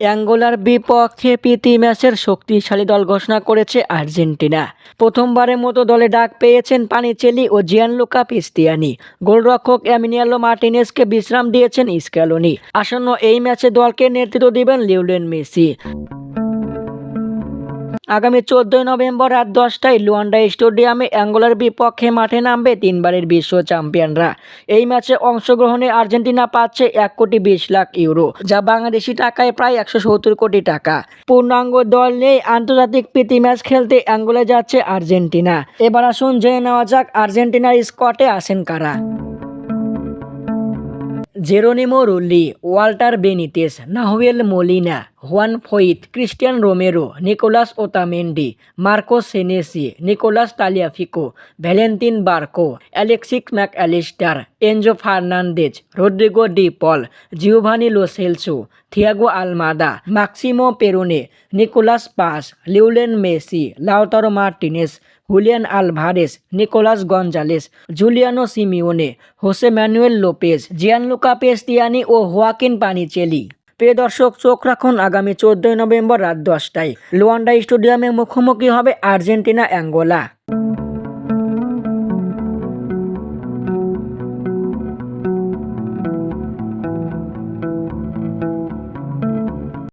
অ্যাঙ্গোলার বিপক্ষে প্রীতি ম্যাচের শক্তিশালী দল ঘোষণা করেছে আর্জেন্টিনা। প্রথমবারের মতো দলে ডাক পেয়েছেন পানিচেলি ও জিয়ানলুকা পিস্তিয়ানি গোলরক্ষক অ্যামিনিয়ালো মার্টিনেসকে বিশ্রাম দিয়েছেন ইস্কালোনি আসন্ন এই ম্যাচে দলকে নেতৃত্ব দেবেন লিউলেন মেসি। আগামী চোদ্দই নভেম্বর রাত দশটায় লুয়ান্ডা স্টেডিয়ামে অ্যাঙ্গোলার বিপক্ষে মাঠে নামবে তিনবারের বিশ্ব চ্যাম্পিয়নরা। এই ম্যাচে অংশগ্রহণে আর্জেন্টিনা পাচ্ছে এক কোটি বিশ লাখ ইউরো, যা বাংলাদেশি টাকায় প্রায় একশো সত্তর কোটি টাকা। পূর্ণাঙ্গ দল নেই আন্তর্জাতিক প্রীতি ম্যাচ খেলতে অ্যাঙ্গোলে যাচ্ছে আর্জেন্টিনা। এবার আসুন জেনে নেওয়া যাক আর্জেন্টিনার স্কোয়াডে আসেন কারা। Geronimo Rulli, Walter Benitez, Nahuel Molina Juan Foyth Cristian Romero Nicolas Otamendi Marcos Senesi Nicolas Tagliafico Valentin Barco Alexis Mac Allister Enzo Fernandez Rodrigo De Paul Giovani Lo Celso Thiago Almada Maximo Perrone Nicolas Paz Lionel Messi Lautaro Martinez Julian Alvarez Nicolas Gonzalez Giuliano Simeone Jose Manuel Lopez Gianluca Prestianni ও Joaquin Panichelli প্রিয় দর্শক, চোখ রাখুন, আগামী চোদ্দই November রাত দশটায়। Luanda স্টেডিয়ামে মুখোমুখি হবে আর্জেন্টিনা অ্যাঙ্গোলা